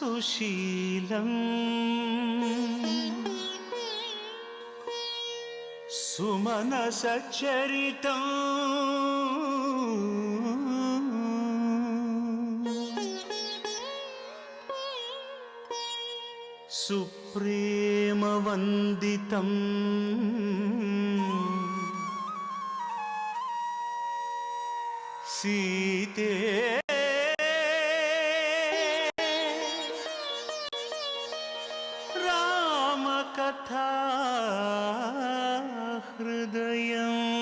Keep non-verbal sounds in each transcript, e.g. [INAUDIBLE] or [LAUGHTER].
సుశీలం. సుమన సచ్చరితం. సుప్రేమవందితం. കഥാ ഹൃദയം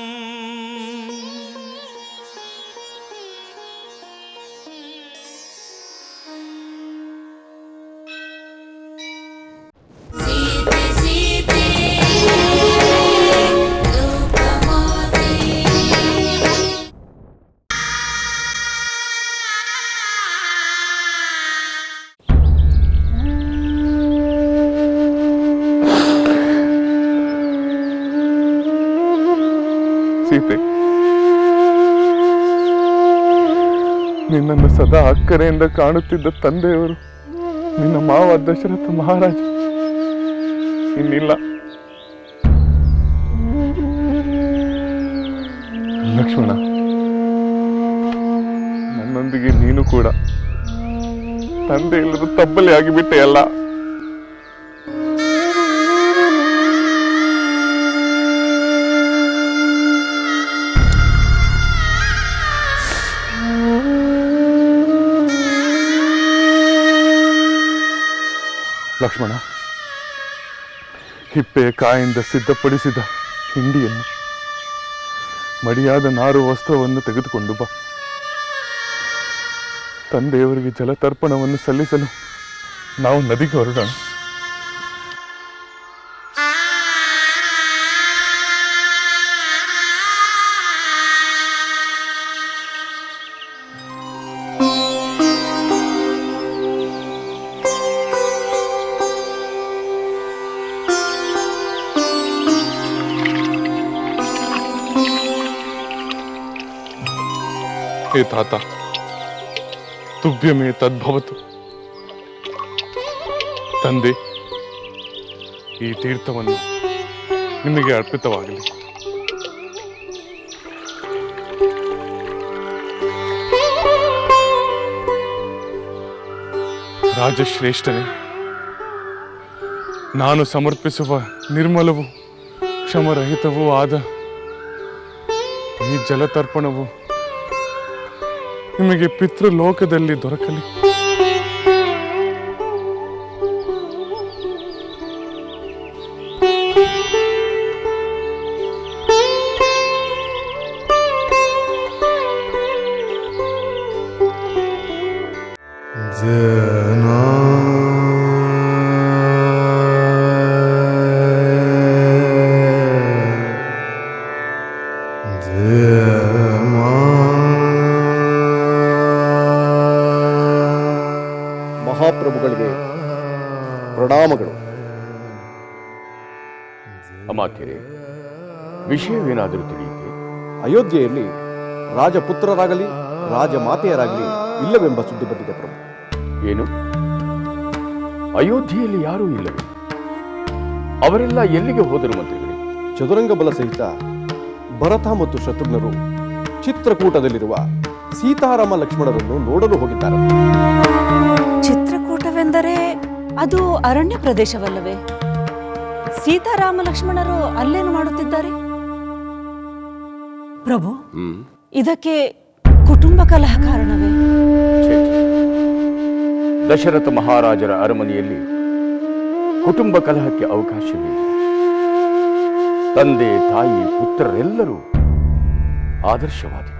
ನಿನ್ನನ್ನು ಸದಾ ಅಕ್ಕರೆಯಿಂದ ಕಾಣುತ್ತಿದ್ದ ತಂದೆಯವರು, ನಿನ್ನ ಮಾವ ದಶರಥ ಮಹಾರಾಜ. ಇನ್ನಿಲ್ಲ ಲಕ್ಷ್ಮಣ, ನನ್ನೊಂದಿಗೆ ನೀನು ಕೂಡ ತಂದೆ ಇಲ್ಲದ ತಬ್ಬಲಿ ಆಗಿಬಿಟ್ಟೆ ಅಲ್ಲ ಲಕ್ಷ್ಮಣ, ಹಿಪ್ಪೆ ಕಾಯಿಂದ ಸಿದ್ಧಪಡಿಸಿದ ಹಿಂಡಿಯನ್ನು, ಮಡಿಯಾದ ನಾರು ವಸ್ತ್ರವನ್ನು ತೆಗೆದುಕೊಂಡು ಬಾ. ತಂದೆಯವರಿಗೆ ಜಲತರ್ಪಣವನ್ನು ಸಲ್ಲಿಸಲು ನಾವು ನದಿಗೆ ಹೊರಡೋಣ. ಹೇ ತಾತ, ತುಭ್ಯಮೇ ತದ್ಭವತು. ತಂದೆ, ಈ ತೀರ್ಥವನ್ನು ನಿಮಗೆ ಅರ್ಪಿತವಾಗಲಿ. ರಾಜಶ್ರೇಷ್ಠನೇ, ನಾನು ಸಮರ್ಪಿಸುವ ನಿರ್ಮಲವು ಕ್ಷಮರಹಿತವೂ ಆದ ಈ ಜಲತರ್ಪಣವು ನಿಮಗೆ ಪಿತೃಲೋಕದಲ್ಲಿ ದೊರಕಲಿ. ವಿಷಯವೇನಾದರೂ ತಿಳಿಯುತ್ತೆ ಅಯೋಧ್ಯೆಯಲ್ಲಿ ರಾಜಪುತ್ರರಾಗಲಿ ರಾಜಮಾತೆಯರಾಗಲಿ ಇಲ್ಲವೆಂಬ ಸುದ್ದಿ ಬಂದಿದೆ ಪ್ರಭು. ಏನು? ಅಯೋಧ್ಯೆಯಲ್ಲಿ ಯಾರೂ ಇಲ್ಲವೇ? ಅವರೆಲ್ಲ ಎಲ್ಲಿಗೆ ಹೋದರು ಮಂತ್ರಿಗಳೇ? ಚದುರಂಗ ಬಲ ಸಹಿತ ಭರತ ಮತ್ತು ಶತ್ರುಘ್ನರು ಚಿತ್ರಕೂಟದಲ್ಲಿರುವ ಸೀತಾರಾಮ ಲಕ್ಷ್ಮಣರನ್ನು ನೋಡಲು ಹೋಗಿದ್ದಾರೆ. ಚಿತ್ರಕೂಟವೆಂದರೆ ಅದು ಅರಣ್ಯ ಪ್ರದೇಶವಲ್ಲವೇ? ಸೀತಾರಾಮ ಲಕ್ಷ್ಮಣರು ಅಲ್ಲೇನು ಮಾಡುತ್ತಿದ್ದಾರೆ? ಪ್ರಭು ಇದಕ್ಕೆ ಕುಟುಂಬ ಕಲಹ ಕಾರಣವೇ. ದಶರಥ ಮಹಾರಾಜರ ಅರಮನೆಯಲ್ಲಿ ಕುಟುಂಬ ಕಲಹಕ್ಕೆ ಅವಕಾಶವಿಲ್ಲ. ತಂದೆ ತಾಯಿ ಪುತ್ರರೆಲ್ಲರೂ ಆದರ್ಶವಾದಿ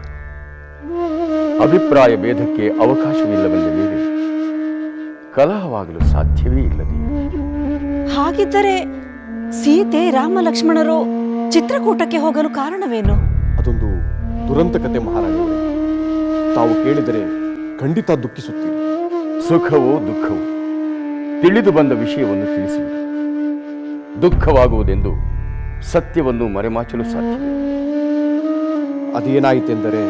ಅಭಿಪ್ರಾಯ ಭೇದಕ್ಕೆ ಅವಕಾಶವಿಲ್ಲವೆಂದ ಮೇಲೆ ಕಲಹವಾಗಲು ಸಾಧ್ಯವೇ ಇಲ್ಲದೆ ಹಾಗಿದ್ದರೆ ಸೀತೆ ರಾಮ ಲಕ್ಷ್ಮಣರು ಚಿತ್ರಕೂಟಕ್ಕೆ ಹೋಗಲು ಕಾರಣವೇನು? ದುರಂತ ಕತೆ ಮಹಾರಾಣಿಯವರೇ ತಾವು ಕೇಳಿದರೆ ಖಂಡಿತ ದುಃಖಿಸುತ್ತೀರಿ. ಸುಖವೋ ದುಃಖವೋ? ತಿಳಿದು ಬಂದ ವಿಷಯವನ್ನು ತಿಳಿಸಿ. ದುಃಖವಾಗುವುದೆಂದು ಸತ್ಯವನ್ನು ಮರೆಮಾಚಲು ಸಾಧ್ಯ ಅದೇನಾಯಿತೆಂದರೆ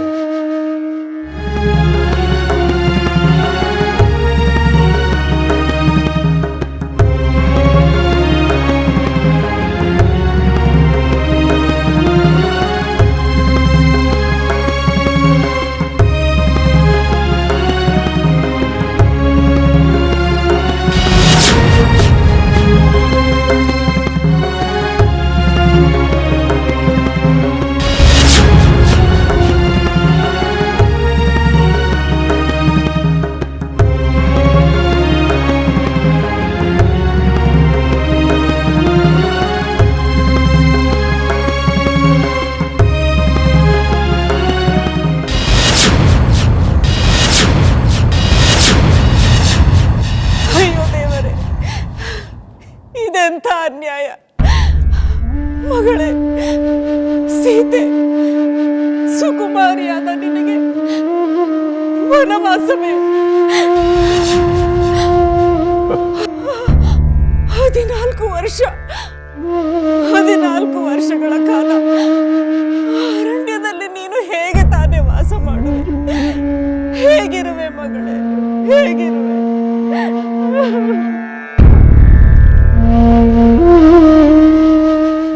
ವರ್ಷಗಳ ಕಾಲ ಅರಣ್ಯದಲ್ಲಿ ನೀನು ಹೇಗೆ ತಾನೇ ವಾಸ ಮಾಡು ಹೇಗಿರುವೆ ಮಗಳೇ? ಹೇಗಿರುವೆ?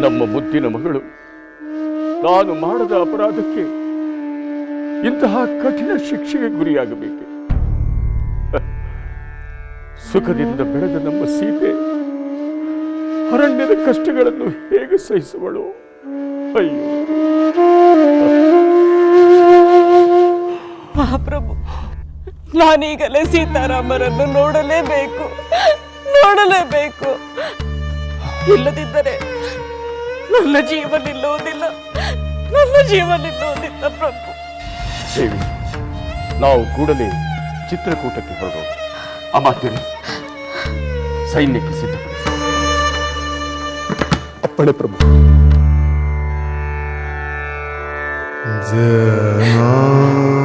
ನಮ್ಮ ಮುದ್ದಿನ ಮಗಳು ತಾನು ಮಾಡದ ಅಪರಾಧಕ್ಕೆ ಇಂತಹ ಕಠಿಣ ಶಿಕ್ಷೆಗೆ ಗುರಿಯಾಗಬೇಕು? ಸುಖದಿಂದ ಬೆಳೆದ ನಮ್ಮ ಸೀತೆ ಅರಣ್ಯದ ಕಷ್ಟಗಳನ್ನು ಹೇಗೆ ಸಹಿಸುವಳು? ಅಯ್ಯೋ. ಮಹಾಪ್ರಭು ನಾನೀಗಲೇ ಸೀತಾರಾಮರನ್ನು ನೋಡಲೇಬೇಕು ನೋಡಲೇಬೇಕು. ಇಲ್ಲದಿದ್ದರೆ ನನ್ನ ಜೀವ ನಿಲ್ಲುವುದಿಲ್ಲ ನನ್ನ ಜೀವ ನಿಲ್ಲುವುದಿಲ್ಲ ಪ್ರಭು. ದೇವಿ ನಾವು ಕೂಡಲೇ ಚಿತ್ರಕೂಟಕ್ಕೆ ಹೊರಡೋ ಅಮಾತ್ಯರು ಸೈನ್ಯಕ್ಕೆ ಸಿದ್ಧಪಡಿಸಿ. ಅಪ್ಪಣೆ ಪ್ರಭು ಅಯ್ಯೋ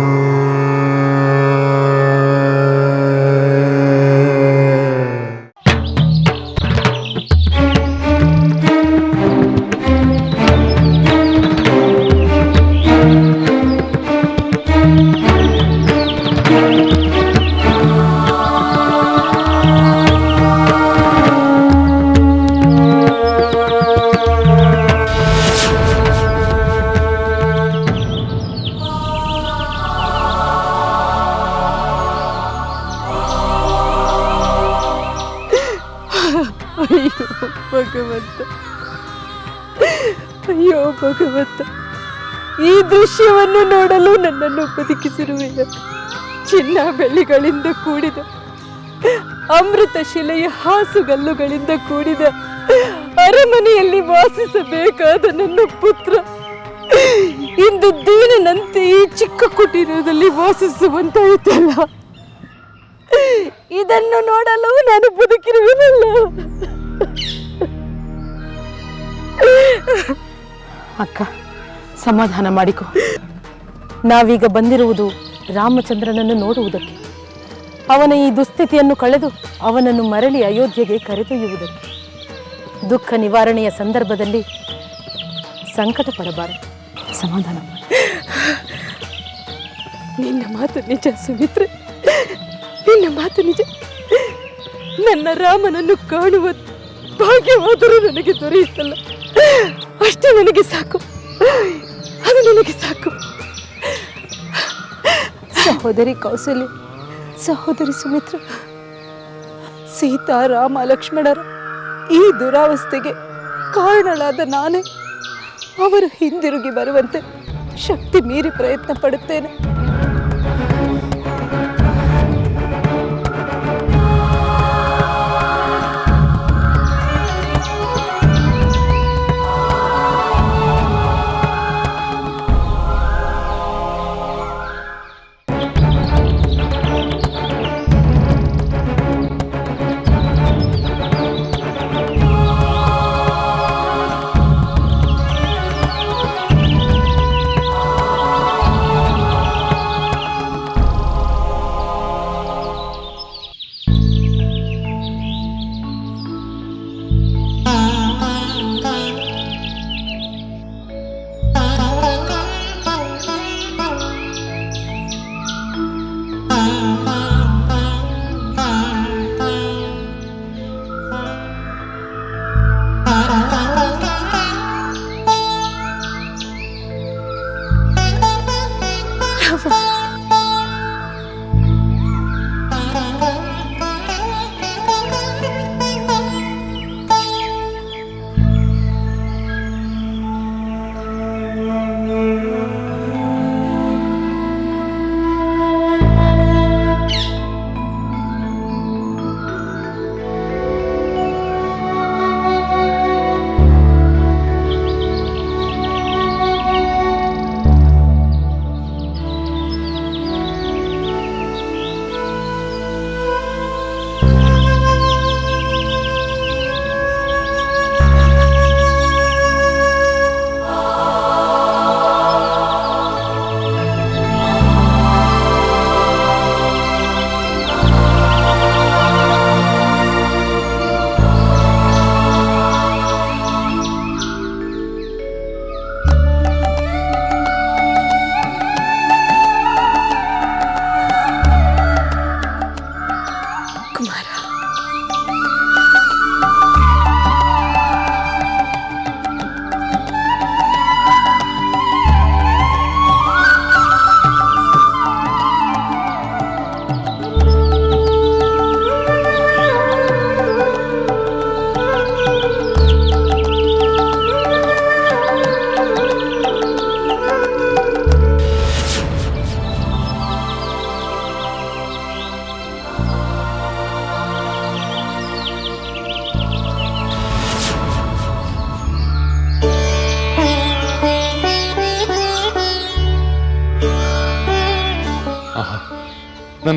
ಭಗವಂತ ಈ ದೃಶ್ಯವನ್ನು ನೋಡಲು ನನ್ನನ್ನು ಬದುಕಿಸಿರುವೆಯ ಚಿನ್ನ ಬೆಳ್ಳಿಗಳಿಂದ ಕೂಡಿದ, ಅಮೃತ ಶಿಲೆಯ ಹಾಸುಗಲ್ಲುಗಳಿಂದ ಕೂಡಿದ, ಅರಮನೆಯಲ್ಲಿ ವಾಸಿಸಬೇಕಾದ ನನ್ನ ಪುತ್ರ. ಇಂದು ದೀನನಂತೆ ಈ ಚಿಕ್ಕ ಕುಟೀರದಲ್ಲಿ ವಾಸಿಸುವಂತಾಯಿತಲ್ಲ. ಇದನ್ನು ನೋಡಲು ನಾನು ಬದುಕಿರುವೆನಲ್ಲ. ಅಕ್ಕ, ಸಮಾಧಾನ ಮಾಡಿಕೊ. ನಾವೀಗ ಬಂದಿರುವುದು ರಾಮಚಂದ್ರನನ್ನು ನೋಡುವುದಕ್ಕೆ. ಅವನ ಈ ದುಸ್ಥಿತಿಯನ್ನು ಕಳೆದು ಅವನನ್ನು ಮರಳಿ ಅಯೋಧ್ಯೆಗೆ ಕರೆದೊಯ್ಯುವುದಕ್ಕೆ. ದುಃಖ ನಿವಾರಣೆಯ ಸಂದರ್ಭದಲ್ಲಿ ಸಂಕಟ ಪಡಬಾರದು. ಸಮಾಧಾನ. ನಿನ್ನ ಮಾತು ನಿಜ ಸುಮಿತ್ರೆ. ನಿನ್ನ ಮಾತು ನಿಜ. ನನ್ನ ರಾಮನನ್ನು ಕಾಣುವ ಭಾಗ್ಯವಾದರೂ ನನಗೆ ದೊರೆಯುತ್ತಲ್ಲ. ಅಷ್ಟೇ ನನಗೆ ಸಾಕು. ಸಹೋದರಿ ಕೌಸಲ್ಯ, ಸಹೋದರಿ ಸುಮಿತ್ರ ಸೀತಾ ರಾಮ ಲಕ್ಷ್ಮಣರ ಈ ದುರಾವಸ್ಥೆಗೆ ಕಾರಣಳಾದ ನಾನೇ. ಅವರು ಹಿಂದಿರುಗಿ ಬರುವಂತೆ ಶಕ್ತಿ ಮೀರಿ ಪ್ರಯತ್ನ ಪಡುತ್ತೇನೆ.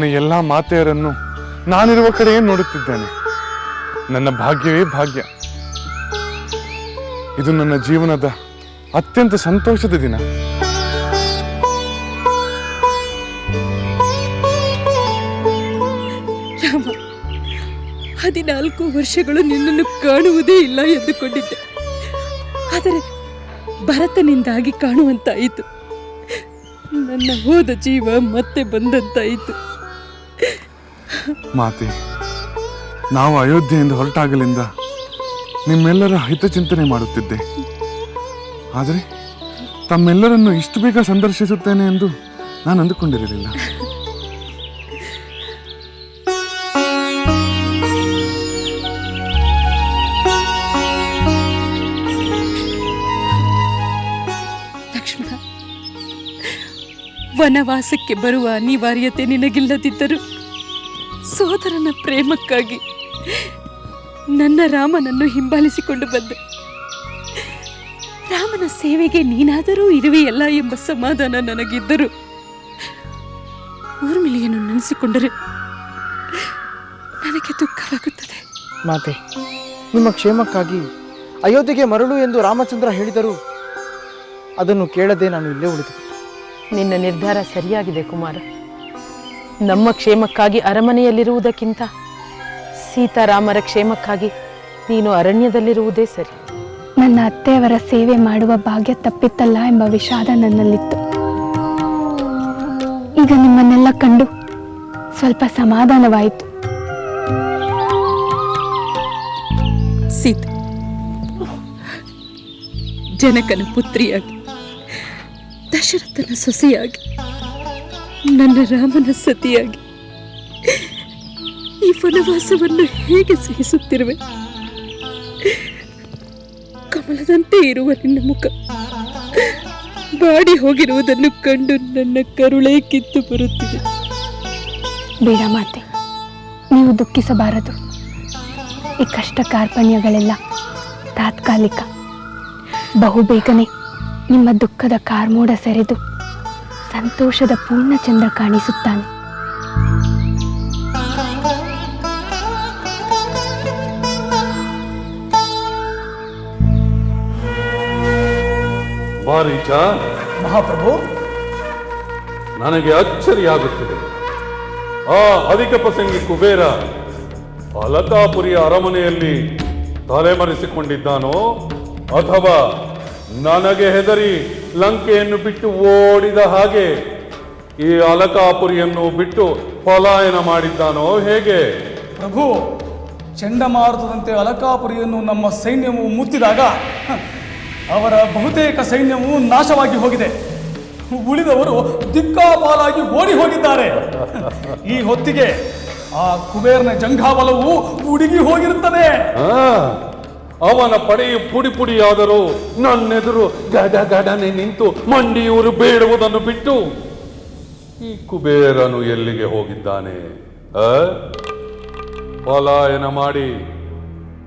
ನನ್ನ ಎಲ್ಲ ಮಾತೆಯರನ್ನು ನಾನಿರುವ ಕಡೆಯೇ ನೋಡುತ್ತಿದ್ದೇನೆ. ನನ್ನ ಭಾಗ್ಯವೇ ಭಾಗ್ಯ. ಇದು ನನ್ನ ಜೀವನದ ಅತ್ಯಂತ ಸಂತೋಷದ ದಿನ. ಹದಿನಾಲ್ಕು ವರ್ಷಗಳು ನಿನ್ನನ್ನು ಕಾಣುವುದೇ ಇಲ್ಲ ಎಂದುಕೊಂಡಿದ್ದೆ. ಆದರೆ ಭರತನಿಂದಾಗಿ ಕಾಣುವಂತಾಯಿತು. ನನ್ನ ಹೋದ ಜೀವ ಮತ್ತೆ ಬಂದಂತಾಯಿತು. ಮಾತೆ, ನಾವು ಅಯೋಧ್ಯೆಯಿಂದ ಹೊರಟಾಗಲಿಂದ ನಿಮ್ಮೆಲ್ಲರ ಹಿತಚಿಂತನೆ ಮಾಡುತ್ತಿದ್ದೆ. ಆದರೆ ತಮ್ಮೆಲ್ಲರನ್ನು ಇಷ್ಟು ಬೇಗ ಸಂದರ್ಶಿಸುತ್ತೇನೆ ಎಂದು ನಾನು ಅಂದುಕೊಂಡಿರಲಿಲ್ಲ. ವನವಾಸಕ್ಕೆ ಬರುವ ಅನಿವಾರ್ಯತೆ ನಿನಗಿಲ್ಲದಿದ್ದರೂ ಸೋದರನ ಪ್ರೇಮಕ್ಕಾಗಿ ನನ್ನ ರಾಮನನ್ನು ಹಿಂಬಾಲಿಸಿಕೊಂಡು ಬಂದೆ. ರಾಮನ ಸೇವೆಗೆ ನೀನಾದರೂ ಇರುವೆಯಲ್ಲ ಎಂಬ ಸಮಾಧಾನ ನನಗಿದ್ದರು ಊರ್ಮಿಲಿಯನ್ನು ನೆನೆಸಿಕೊಂಡರೆ ನನಗೆ ದುಃಖವಾಗುತ್ತದೆ. ಮಾತೆ ನಿಮ್ಮ ಕ್ಷೇಮಕ್ಕಾಗಿ ಅಯೋಧ್ಯೆಗೆ ಮರಳು ಎಂದು ರಾಮಚಂದ್ರ ಹೇಳಿದರು ಅದನ್ನು ಕೇಳದೆ ನಾನು ಇಲ್ಲೇ ಉಳಿದು ನಿನ್ನ ನಿರ್ಧಾರ ಸರಿಯಾಗಿದೆ ಕುಮಾರ. ನಮ್ಮ ಕ್ಷೇಮಕ್ಕಾಗಿ ಅರಮನೆಯಲ್ಲಿರುವುದಕ್ಕಿಂತ ಸೀತಾರಾಮರ ಕ್ಷೇಮಕ್ಕಾಗಿ ನೀನು ಅರಣ್ಯದಲ್ಲಿರುವುದೇ ಸರಿ. ನನ್ನ ಅತ್ತೆಯವರ ಸೇವೆ ಮಾಡುವ ಭಾಗ್ಯ ತಪ್ಪಿತ್ತಲ್ಲ ಎಂಬ ವಿಷಾದ ನನ್ನಲ್ಲಿತ್ತು. ಈಗ ನಿಮ್ಮನ್ನೆಲ್ಲ ಕಂಡು ಸ್ವಲ್ಪ ಸಮಾಧಾನವಾಯಿತು. ಸೀತೆ ಜನಕನ ಪುತ್ರಿಯಾಗಿ ದಶರಥನ ಸೊಸೆಯಾಗಿ. ನನ್ನ ರಾಮನ ಸತಿಯಾಗಿ ಈ ವನವಾಸವನ್ನು ಹೇಗೆ ಸಹಿಸುತ್ತಿರುವೆ? ಕಮಲದಂತೆ ಇರುವ ನಿನ್ನ ಮುಖ ಬಾಡಿ ಹೋಗಿರುವುದನ್ನು ಕಂಡು ನನ್ನ ಕರುಳೇ ಕಿತ್ತು ಬರುತ್ತಿದೆ. ಬೇಡ ಮಾತೆ, ನೀವು ದುಃಖಿಸಬಾರದು. ಈ ಕಷ್ಟ ಕಾರ್ಪಣ್ಯಗಳೆಲ್ಲ ತಾತ್ಕಾಲಿಕ. ಬಹುಬೇಗನೆ ನಿಮ್ಮ ದುಃಖದ ಕಾರ್ಮೋಡ ಸೆರೆದು ಸಂತೋಷದ ಪೂರ್ಣ ಪೂರ್ಣಚಂದ್ರ ಕಾಣಿಸುತ್ತಾನೆ. ಮಾರೀಚ ಮಹಾಪ್ರಭು. ನನಗೆ ಅಚ್ಚರಿಯಾಗುತ್ತಿದೆ. ಆ ಅಧಿಕ ಪ್ರಸಂಗಿ ಕುಬೇರ ಅಲತಾಪುರಿಯ ಅರಮನೆಯಲ್ಲಿ ತಲೆಮರೆಸಿಕೊಂಡಿದ್ದಾನೋ ಅಥವಾ ನನಗೆ ಹೆದರಿ ಲಂಕೆಯನ್ನು ಬಿಟ್ಟು ಓಡಿದ ಹಾಗೆ ಈ ಅಲಕಾಪುರಿಯನ್ನು ಬಿಟ್ಟು ಪಲಾಯನ ಮಾಡಿದ್ದಾನೋ ಹೇಗೆ? ಪ್ರಭು ಚಂಡಮಾರುತದಂತೆ ಅಲಕಾಪುರಿಯನ್ನು ನಮ್ಮ ಸೈನ್ಯವು ಮುತ್ತಿದಾಗ ಅವರ ಬಹುತೇಕ ಸೈನ್ಯವು ನಾಶವಾಗಿ ಹೋಗಿದೆ. ಉಳಿದವರು ದಿಕ್ಕಾಪಾಲಾಗಿ ಓಡಿ ಹೋಗಿದ್ದಾರೆ. ಈ ಹೊತ್ತಿಗೆ ಆ ಕುಬೇರನ ಜಂಘಾಬಲವು ಉಡುಗಿ ಹೋಗಿರುತ್ತದೆ. ಆ, ಅವನ ಪಡೆಯು ಪುಡಿ ಪುಡಿಯಾದರೂ ನನ್ನೆದುರು ಗಡ ಗಡನೆ ನಿಂತು ಮಂಡಿಯೂರು ಬೇಡುವುದನ್ನು ಬಿಟ್ಟು ಈ ಕುಬೇರನು ಎಲ್ಲಿಗೆ ಹೋಗಿದ್ದಾನೆ? ಪಲಾಯನ ಮಾಡಿ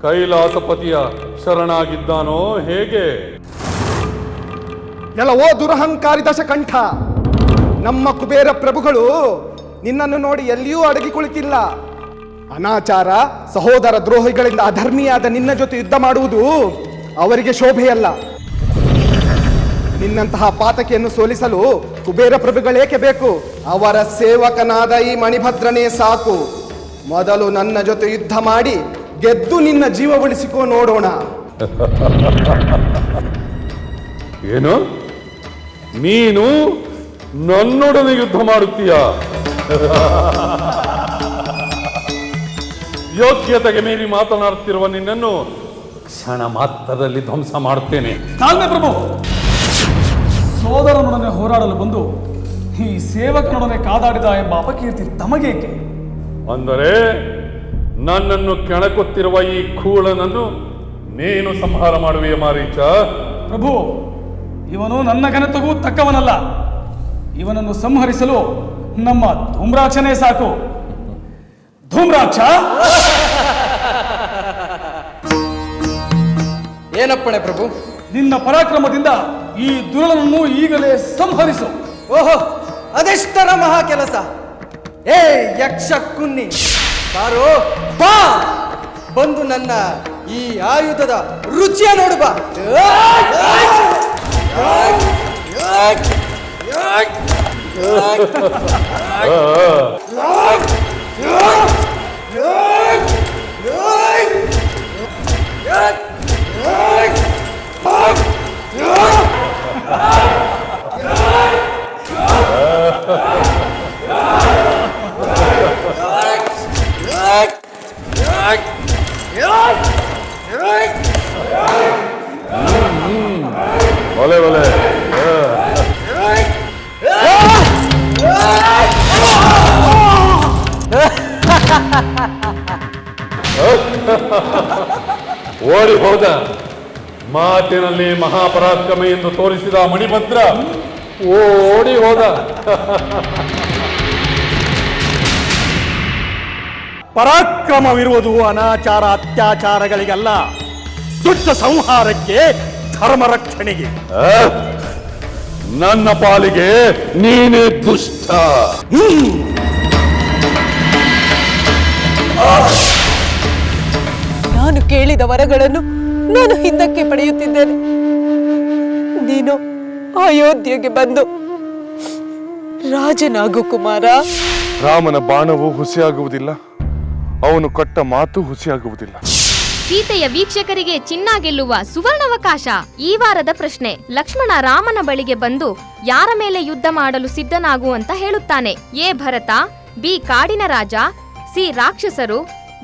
ಕೈಲಾಸಪತಿಯ ಶರಣಾಗಿದ್ದಾನೋ ಹೇಗೆ? ಎಲ್ಲವೋ ದುರಹಂಕಾರಿ ದಶಕಂಠ, ನಮ್ಮ ಕುಬೇರ ಪ್ರಭುಗಳು ನಿನ್ನನ್ನು ನೋಡಿ ಎಲ್ಲಿಯೂ ಅಡಗಿ ಕುಳಿತಿಲ್ಲ ಅನಾಚಾರ ಸಹೋದರ ದ್ರೋಹಿಗಳಿಂದ ಅಧರ್ಮಿಯಾದ ನಿನ್ನ ಜೊತೆ ಯುದ್ಧ ಮಾಡುವುದು ಅವರಿಗೆ ಶೋಭೆಯಲ್ಲ. ನಿನ್ನಂತಹ ಪಾತಕಿಯನ್ನು ಸೋಲಿಸಲು ಕುಬೇರ ಪ್ರಭುಗಳೇಕೆ ಬೇಕು? ಅವರ ಸೇವಕನಾದ ಈ ಮಣಿಭದ್ರನೇ ಸಾಕು. ಮೊದಲು ನನ್ನ ಜೊತೆ ಯುದ್ಧ ಮಾಡಿ ಗೆದ್ದು ನಿನ್ನ ಜೀವ ಉಳಿಸಿಕೋ ನೋಡೋಣ. [LAUGHS] ಏನು? ನೀನು ನನ್ನೊಡನೆ ಯುದ್ಧ ಮಾಡುತ್ತೀಯಾ? [LAUGHS] ಯೋಗ್ಯತೆಗೆ ಮೀರಿ ಮಾತನಾಡುತ್ತಿರುವ ನಿನ್ನನ್ನು ಕ್ಷಣ ಮಾತ್ರದಲ್ಲಿ ಧ್ವಂಸ ಮಾಡುತ್ತೇನೆ. ತಾಳ್ಮೆ ಪ್ರಭು ಸೋದರನೊಡನೆ ಹೋರಾಡಲು ಬಂದು ಈ ಸೇವಕನೊಡನೆ ಕಾದಾಡಿದ ಎಂಬ ಅಪಕೀರ್ತಿ ತಮಗೇಕೆ? ಅಂದರೆ ನನ್ನನ್ನು ಕೆಣಕುತ್ತಿರುವ ಈ ಕೂಳನನ್ನು ನೀನು ಸಂಹಾರ ಮಾಡುವೆಯ ಮಾರೀಚ? ಪ್ರಭು ಇವನು ನನ್ನ ಘನತೆಗೂ ತಕ್ಕವನಲ್ಲ. ಇವನನ್ನು ಸಂಹರಿಸಲು ನಮ್ಮ ಧೂಮ್ರಾಕ್ಷನೇ ಸಾಕು. ಧೂಮ್ರಾಕ್ಷ ಏನಪ್ಪಣೆ ಪ್ರಭು ನಿನ್ನ ಪರಾಕ್ರಮದಿಂದ ಈ ದುರಳನನ್ನು ಈಗಲೇ ಸಂಹರಿಸು ಓಹೋ ಅದೆಷ್ಟರ ಮಹಾ ಕೆಲಸ ಏ ಯಕ್ಷ ಕುನ್ನಿ ಬಾರೋ ಬಾ ಬಂದು ನನ್ನ ಈ ಆಯುಧದ ರುಚಿಯ ನೋಡು ಬಾ ಒಲೆ ಒಲೆ ಓಡಿ ಹೋದ. ಮಾತಿನಲ್ಲಿ ಮಹಾಪರಾಕ್ರಮ ಎಂದು ತೋರಿಸಿದ ಮಣಿಭದ್ರ ಓಡಿ ಹೋದ. ಪರಾಕ್ರಮವಿರುವುದು ಅನಾಚಾರ ಅತ್ಯಾಚಾರಗಳಿಗಲ್ಲ ದುಷ್ಟ ಸಂಹಾರಕ್ಕೆ ಧರ್ಮ ರಕ್ಷಣೆಗೆ. ನನ್ನ ಪಾಲಿಗೆ ನೀನೇ ದುಷ್ಟ. ನಾನು ಕೇಳಿದ ವರಗಳನ್ನು ನಾನು ಹಿಂದಕ್ಕೆ ಪಡೆಯುತ್ತಿದ್ದೇನೆ. ನೀನು ಅಯೋಧ್ಯೆಗೆ ಬಂದು ರಾಜನಾಗು ಕುಮಾರ. ರಾಮನ ಬಾಣವು ಹುಸಿಯಾಗುವುದಿಲ್ಲ ಅವನು ಕೊಟ್ಟ ಮಾತು ಹುಸಿಯಾಗುವುದಿಲ್ಲ. ಸೀತೆಯ ವೀಕ್ಷಕರಿಗೆ ಚಿನ್ನ ಗೆಲ್ಲುವ ಸುವರ್ಣಾವಕಾಶ ಈ ವಾರದ ಪ್ರಶ್ನೆ. ಲಕ್ಷ್ಮಣ ರಾಮನ ಬಳಿಗೆ ಬಂದು ಯಾರ ಮೇಲೆ ಯುದ್ಧ ಮಾಡಲು ಸಿದ್ಧನಾಗುವಂತ ಹೇಳುತ್ತಾನೆ. ಎ ಭರತ ಬಿ ಕಾಡಿನ ರಾಜ ಸಿ ರಾಕ್ಷಸರು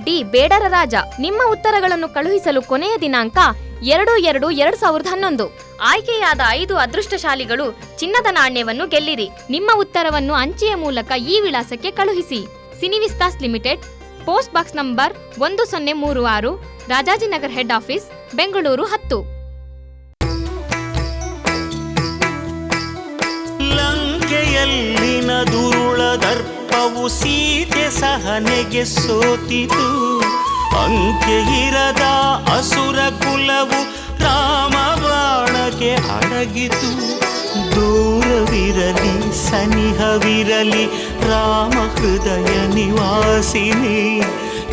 ಡಿ ಬೇಡರ ರಾಜ. ನಿಮ್ಮ ಉತ್ತರಗಳನ್ನು ಕಳುಹಿಸಲು ಕೊನೆಯ ದಿನಾಂಕ ಎರಡು ಎರಡು ಎರಡ್ ಸಾವಿರದ ಹನ್ನೊಂದು. ಆಯ್ಕೆಯಾದ ಐದು ಅದೃಷ್ಟಶಾಲಿಗಳು ಚಿನ್ನದ ನಾಣ್ಯವನ್ನು ಗೆಲ್ಲಿರಿ. ನಿಮ್ಮ ಉತ್ತರವನ್ನು ಅಂಚೆಯ ಮೂಲಕ ಈ ವಿಳಾಸಕ್ಕೆ ಕಳುಹಿಸಿ. Cinevistaas limited, post box number ಒಂದು ಸೊನ್ನೆ ಮೂರು ಆರು, ರಾಜಾಜಿನಗರ್ ಹೆಡ್ ಆಫೀಸ್, ಬೆಂಗಳೂರು ಹತ್ತು. ಲಂಕೆಯಲ್ಲಿನ ದುರುಳ ದರ್ಪವು ಸೀತೆ ಸಹನೆಗೆ ಸೋತಿತು. ಅಂಕೆ ಇರದ ಅಸುರ ಕುಲವು ರಾಮ ಬಾಣಕ್ಕೆ ಅಡಗಿತು ದೂರವಿರಲಿ ಸನಿಹವಿರಲಿ ರಾಮ ಹೃದಯ ನಿವಾಸಿನಿ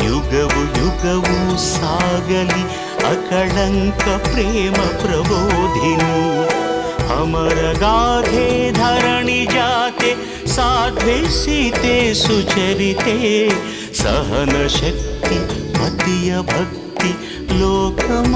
ಯುಗವು ಯುಗವು ಸಾಗಲಿ ಅಕಳಂಕ ಪ್ರೇಮ ಪ್ರಬೋಧಿನಿ ಅಮರ ಗಾಧೆ ಧರಣಿ ಜಾತೆ ಸಾಧ್ವೆ ಸೀತೆ ಸುಚರಿತೆ ಸಹನ ಶಕ್ತಿ ಪತಿಯ ಭಕ್ತಿ శక్తి లోకమాన్యవనుదితే